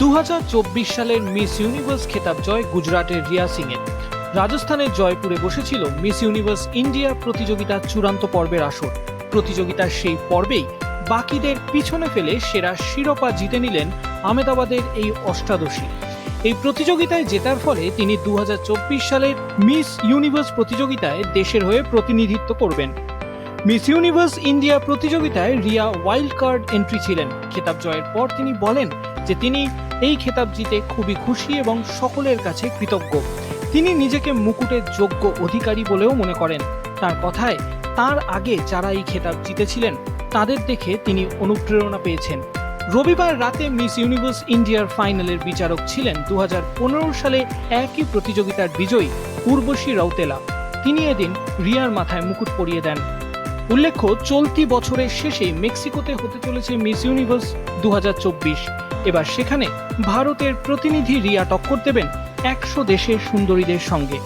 দু হাজার চব্বিশ সালের মিস ইউনিভার্স খেতাব জয় গুজরাটের রিয়া সিং এর রাজস্থানের জয়পুরে বসেছিল মিস ইউনিভার্স ইন্ডিয়া প্রতিযোগিতার চূড়ান্ত পর্বের আসর। প্রতিযোগিতার সেই পর্বেই বাকিদের পিছনে ফেলে সেরা শিরোপা জিতে নিলেন আহমেদাবাদের এই অষ্টাদশী। এই প্রতিযোগিতায় জেতার ফলে তিনি দু হাজার চব্বিশ সালের মিস ইউনিভার্স প্রতিযোগিতায় দেশের হয়ে প্রতিনিধিত্ব করবেন। মিস ইউনিভার্স ইন্ডিয়া প্রতিযোগিতায় রিয়া ওয়াইল্ড কার্ড এন্ট্রি ছিলেন। খেতাব জয়ের পর তিনি বলেন যে তিনি এই খেতাব জিতে খুবই খুশি এবং সকলের কাছে কৃতজ্ঞ। তিনি নিজেকে মুকুটের যোগ্য অধিকারী বলেও মনে করেন। তার কথায়, তার আগে যারা এই খেতাব জিতেছিলেন, তাদের দেখে তিনি অনুপ্রেরণা পেয়েছেন। রবিবার রাতে মিস ইউনিভার্স ইন্ডিয়ার ফাইনালের বিচারক ছিলেন দু হাজার পনেরো সালে একই প্রতিযোগিতার বিজয়ী উর্বশী রাউতেলা। তিনি এদিন রিয়ার মাথায় মুকুট পরিয়ে দেন। উল্লেখ্য, চলতি বছরের শেষে মেক্সিকোতে হতে চলেছে মিস ইউনিভার্স দু হাজার চব্বিশ। এবার সেখানে ভারতের প্রতিনিধি রিয়া টক্কর দেবেন একশো দেশের সুন্দরীদের সঙ্গে।